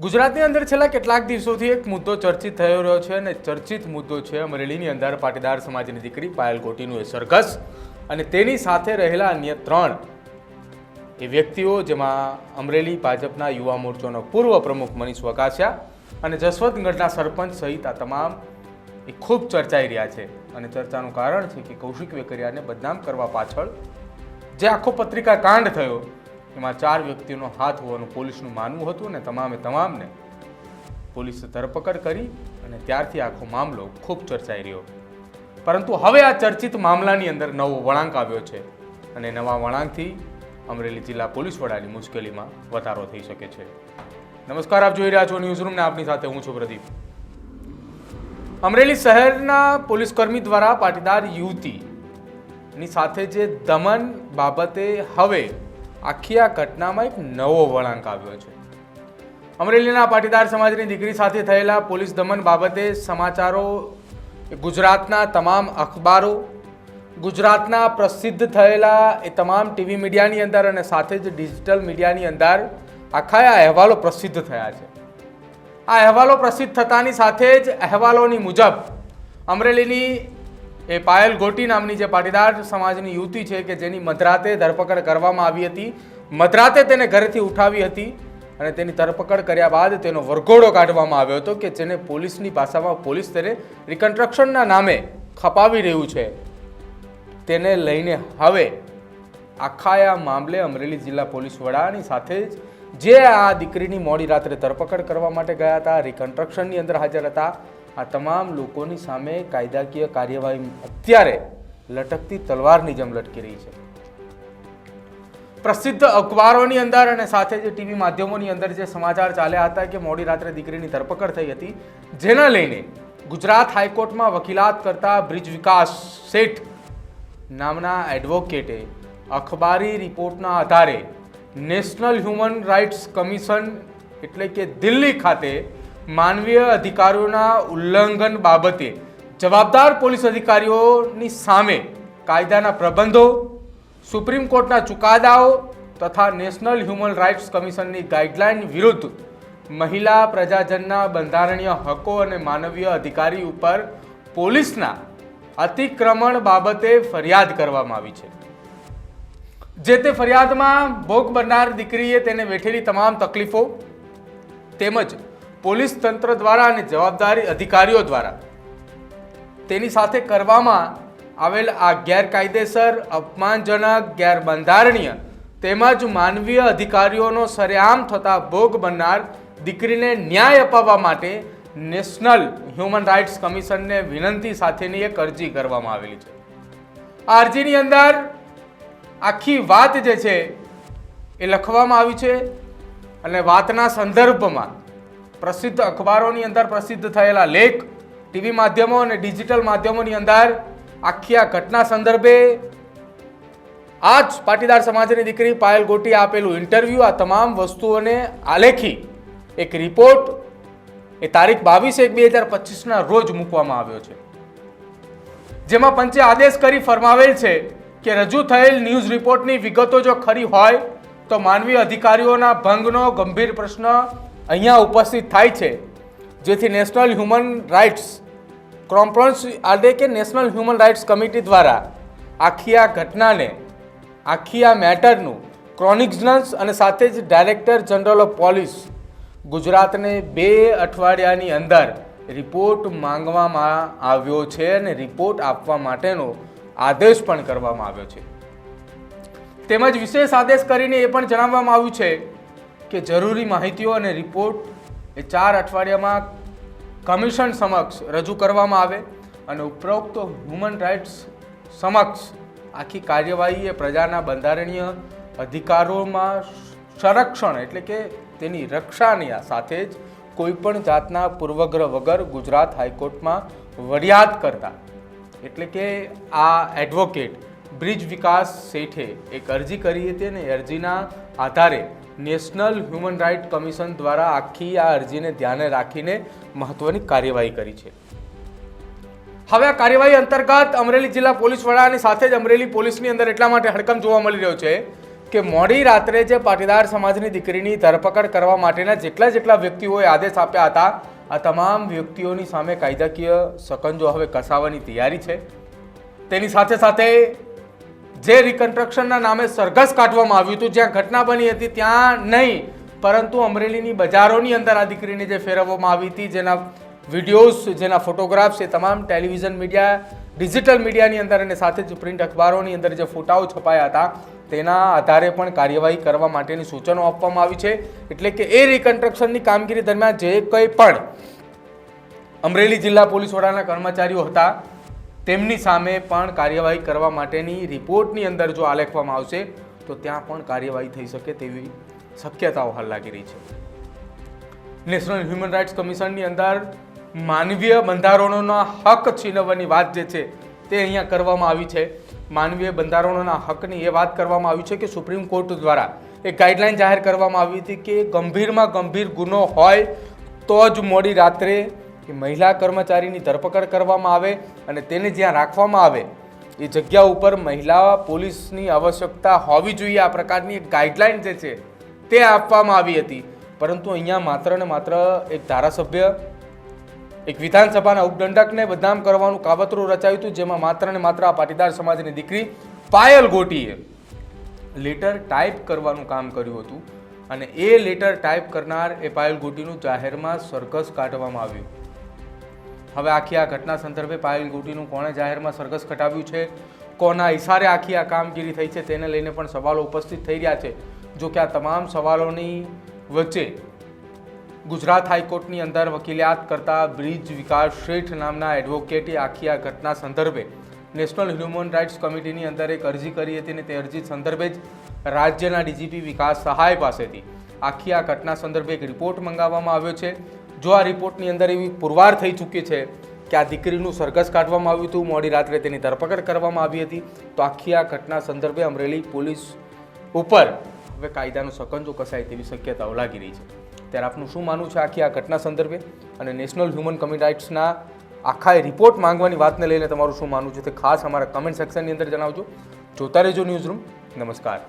ગુજરાતની અંદર છેલ્લા કેટલાક દિવસોથી એક મુદ્દો ચર્ચિત થયો રહ્યો છે અને ચર્ચિત મુદ્દો છે અમરેલીની અંદર પાટીદાર સમાજની દીકરી પાયલ કોટીનું એ સરઘસ અને તેની સાથે રહેલા અન્ય ત્રણ એ વ્યક્તિઓ જેમાં અમરેલી ભાજપના યુવા મોરચોનો પૂર્વ પ્રમુખ મનીષ વકાસિયા અને જસવંતગઢના સરપંચ સહિત આ તમામ એ ખૂબ ચર્ચાઈ રહ્યા છે. અને ચર્ચાનું કારણ છે કે કૌશિક વેકરિયાને બદનામ કરવા પાછળ જે આખો પત્રિકા કાંડ થયો એમાં ચાર વ્યક્તિઓનો હાથ હોવાનું પોલીસનું માનવું હતું અને તમામે તમામને પોલીસે ધરપકડ કરી અને ત્યારથી આખો મામલો ખૂબ ચર્ચાઈ રહ્યો. પરંતુ હવે આ ચર્ચિત મામલાની અંદર નવો વળાંક આવ્યો છે અને નવા વળાંકથી અમરેલી જિલ્લા પોલીસ વડાની મુશ્કેલીમાં વધારો થઈ શકે છે. નમસ્કાર, આપ જોઈ રહ્યા છો ન્યૂઝરૂમને આપની સાથે હું છું પ્રદીપ. અમરેલી શહેરના પોલીસ કર્મી દ્વારા પાટીદાર યુવતીની સાથે જે દમન બાબતે હવે આખી આ ઘટનામાં એક નવો વળાંક આવ્યો છે. અમરેલીના પાટીદાર સમાજની દીકરી સાથે થયેલા પોલીસ દમન બાબતે સમાચારો, ગુજરાતના તમામ અખબારો, ગુજરાતના પ્રસિદ્ધ થયેલા એ તમામ ટીવી મીડિયાની અંદર અને સાથે જ ડિજિટલ મીડિયાની અંદર આખા આ અહેવાલો પ્રસિદ્ધ થયા છે. આ અહેવાલો પ્રસિદ્ધ થતાની સાથે જ અહેવાલોની મુજબ અમરેલીની એ પાયલ ગોટી નામની જે પાટીદાર સમાજની યુવતી છે કે જેની મધરાતે ધરપકડ કરવામાં આવી હતી. મધરાતે તેને ઘરેથી ઉઠાવી હતી અને તેની ધરપકડ કર્યા બાદ તેનો વરઘોડો કાઢવામાં આવ્યો હતો કે જેને પોલીસની ભાષામાં પોલીસ તેને રિકન્સ્ટ્રક્શનના નામે ખપાવી રહ્યું છે. તેને લઈને હવે આખા આ મામલે અમરેલી જિલ્લા પોલીસ વડાની સાથે જ જે આ દીકરીની મોડી રાત્રે ધરપકડ કરવા માટે ગયા હતા રિકન્સ્ટ્રક્શનની અંદર હાજર હતા આ તમામ લોકોની સામે કાયદાકીય કાર્યવાહી અત્યારે લટકતી તલવારની જેમ લટકી રહી છે. પ્રસિદ્ધ અખબારોની અંદર અને સાથે જે ટીવી માધ્યમોની અંદર જે સમાચાર ચાલ્યા હતા કે મોડી રાત્રે દીકરીની ધરપકડ થઈ હતી, જેના લઈને ગુજરાત હાઈકોર્ટમાં વકીલાત કરતા બ્રિજ વિકાસ શેઠ નામના એડવોકેટે અખબારી રિપોર્ટના આધારે નેશનલ હ્યુમન રાઇટ્સ કમિશન એટલે કે દિલ્હી ખાતે માનવીય અધિકારોના ઉલ્લંઘન બાબતે જવાબદાર પોલીસ અધિકારીઓની સામે કાયદાના પ્રબંધો, સુપ્રીમ કોર્ટના ચુકાદાઓ તથા નેશનલ હ્યુમન રાઇટ્સ કમિશનની ગાઈડલાઇન વિરુદ્ધ મહિલા પ્રજાજનના બંધારણીય હકો અને માનવીય અધિકારી ઉપર પોલીસના અતિક્રમણ બાબતે ફરિયાદ કરવામાં આવી છે. જે તે ફરિયાદમાં ભોગ બનનાર દીકરીએ તેને વેઠેલી તમામ તકલીફો તેમજ પોલીસ તંત્ર દ્વારા અને જવાબદારી અધિકારીઓ દ્વારા તેની સાથે કરવામાં આવેલ આ ગેરકાયદેસર, અપમાનજનક, ગેરબંધારણીય તેમજ માનવીય અધિકારીઓનો સરેઆમ થતા ભોગ બનનાર દીકરીને ન્યાય અપાવવા માટે નેશનલ હ્યુમન રાઇટ્સ કમિશનને વિનંતી સાથેની એક અરજી કરવામાં આવેલી છે. આ અરજીની અંદર આખી વાત જે છે એ લખવામાં આવી છે અને વાતના સંદર્ભમાં પ્રસિદ્ધ અખબારોની અંદર પ્રસિદ્ધ થયેલા લેખ, ટીવી માધ્યમો અને ડિજિટલ માધ્યમોની અંદર આખી આ ઘટના સંદર્ભે આ જ પાટીદાર સમાજની દીકરી પાયલ ગોટી આપેલું ઇન્ટરવ્યૂ, આ તમામ વસ્તુઓને આલેખી એક રિપોર્ટ એ તારીખ બાવીસ એક બે હજાર પચીસના રોજ મૂકવામાં આવ્યો છે. જેમાં પંચે આદેશ કરી ફરમાવેલ છે કે રજૂ થયેલ ન્યૂઝ રિપોર્ટની વિગતો જો ખરી હોય, તો માનવીય અધિકારીઓના ભંગનો, ગંભીર પ્રશ્ન અહીંયા ઉપસ્થિત થાય છે, જેથી નેશનલ હ્યુમન રાઇટ્સ કોન્ફરન્સ આડે કે નેશનલ હ્યુમન રાઇટ્સ કમિટી દ્વારા આખી આ ઘટનાને, આખી આ મેટરનું ક્રોનિક્ઝનન્સ અને સાથે જ ડાયરેક્ટર જનરલ ઓફ પોલીસ ગુજરાતને બે અઠવાડિયાની અંદર રિપોર્ટ માંગવામાં આવ્યો છે અને રિપોર્ટ આપવા માટેનો આદેશ પણ કરવામાં આવ્યો છે. તેમજ વિશેષ આદેશ કરીને એ પણ જણાવવામાં આવ્યું છે કે જરૂરી માહિતીઓ અને રિપોર્ટ એ ચાર અઠવાડિયામાં કમિશન સમક્ષ રજૂ કરવામાં આવે અને ઉપરોક્ત હ્યુમન રાઇટ્સ સમક્ષ આખી કાર્યવાહી એ પ્રજાના બંધારણીય અધિકારોમાં સંરક્ષણ એટલે કે તેની રક્ષાની સાથે જ કોઈપણ જાતના પૂર્વગ્રહ વગર ગુજરાત હાઈકોર્ટમાં વરિયાદ કરતા એટલે કે આ એડવોકેટ બ્રિજ વિકાસ શેઠે એક અરજી કરી હતી અને અરજીના આધારે નેશનલ હ્યુમન રાઇટ કમિશન દ્વારા આખી આ અરજીને ધ્યાને રાખીને મહત્વની કાર્યવાહી કરી છે. હવે આ કાર્યવાહી અંતર્ગત અમરેલી જિલ્લા પોલીસ વડાની સાથે જ અમરેલી પોલીસની અંદર એટલા માટે હડકમ જોવા મળી રહ્યો છે કે મોડી રાત્રે જે પાટીદાર સમાજની દીકરીની ધરપકડ કરવા માટેના જેટલા જેટલા વ્યક્તિઓએ આદેશ આપ્યા હતા, આ તમામ વ્યક્તિઓની સામે કાયદાકીય સકંજો હવે કસાવવાની તૈયારી છે. તેની સાથે સાથે જે રિકન્સ્ટ્રક્શનના નામે સરઘસ કાઢવામાં આવ્યું હતું, જ્યાં ઘટના બની હતી, ત્યાં નહીં. પરંતુ અમરેલીની બજારોની અંદર આ દીકરીને જે ફેરવવામાં આવી હતી, જેના વિડીયોઝ, જેના ફોટોગ્રાફ્સ, એ તમામ ટેલિવિઝન મીડિયા, ડિજિટલ મીડિયાની અંદર અને સાથે જ પ્રિન્ટ અખબારોની અંદર જે ફોટાઓ છપાયા હતા, તેના આધારે પણ કાર્યવાહી કરવા માટેની સૂચનો આપવામાં આવી છે. એટલે કે એ રિકન્સ્ટ્રક્શનની કામગીરી દરમિયાન જે કંઈ પણ અમરેલી જિલ્લા પોલીસ વડાના કર્મચારીઓ હતા તેમની સામે પણ કાર્યવાહી કરવા માટેની રિપોર્ટની અંદર જો આલેખવામાં આવશે, તો ત્યાં પણ કાર્યવાહી થઈ શકે તેવી શક્યતાઓ હાલ લાગી રહી છે. નેશનલ હ્યુમન રાઇટ્સ કમિશનની અંદર માનવીય બંધારણોના હક છીનવવાની વાત જે છે તે અહીંયા કરવામાં આવી છે. માનવીય બંધારણોના હકની એ વાત કરવામાં આવી છે કે સુપ્રીમ કોર્ટ દ્વારા એક ગાઈડલાઈન જાહેર કરવામાં આવી હતી કે ગંભીરમાં ગંભીર ગુનો હોય તો જ મોડી રાત્રે કે મહિલા કર્મચારીની ધરપકડ કરવામાં આવે અને તેને જ્યાં રાખવામાં આવે, એ જગ્યા ઉપર મહિલા પોલીસની આવશ્યકતા હોવી જોઈએ. આ પ્રકારની એક ગાઈડલાઇન જે છે, તે આપવામાં આવી હતી. પરંતુ અહીંયા માત્ર ને માત્ર એક ધારાસભ્ય, એક વિધાનસભાના ઉપદંડકને બદનામ કરવાનું કાવતરું રચાયું હતું, જેમાં માત્ર ને માત્ર આ પાટીદાર સમાજની દીકરી પાયલ ગોટીએ લેટર ટાઈપ કરવાનું કામ કર્યું હતું. અને એ લેટર ટાઈપ કરનાર એ પાયલ ગોટીનું જાહેરમાં સરઘસ કાઢવામાં આવ્યું. હવે આખી આ ઘટના સંદર્ભે પાયલ ગોટીનું કોણે જાહેરમાં સરઘસ ખટાવ્યું છે? કોના ઇશારે આખી આ કામગીરી થઈ છે? તેને લઈને પણ સવાલો ઉપસ્થિત થઈ રહ્યા છે. જો કે આ તમામ સવાલોની વચ્ચે ગુજરાત હાઈકોર્ટની અંદર વકીલાત કરતા બ્રિજ વિકાસ શેઠ નામના એડવોકેટે આખી આ ઘટના સંદર્ભે નેશનલ હ્યુમન રાઇટ્સ કમિટીની અંદર એક અરજી કરી હતી અને તે અરજી સંદર્ભે જ રાજ્યના ડીજીપી વિકાસ સહાય પાસેથી આખી આ ઘટના સંદર્ભે એક રિપોર્ટ મંગાવવામાં આવ્યો છે. જો આ રિપોર્ટની અંદર એવી પુરવાર થઈ ચૂકી છે કે આ દીકરીનું સરઘસ કાઢવામાં આવ્યું હતું, મોડી રાત્રે તેની ધરપકડ કરવામાં આવી હતી, તો આખી આ ઘટના સંદર્ભે અમરેલી પોલીસ ઉપર હવે કાયદાનો સકંજો કસાય તેવી શક્યતાઓ લાગી રહી છે. ત્યારે આપનું શું માનવું છે આખી આ ઘટના સંદર્ભે? અને નેશનલ હ્યુમન કમિટી રાઇટ્સના આખા રિપોર્ટ માંગવાની વાતને લઈને તમારું શું માનવું છે તે ખાસ અમારા કમેન્ટ સેક્શનની અંદર જણાવજો. જોતા રહેજો ન્યૂઝ રૂમ નમસ્કાર.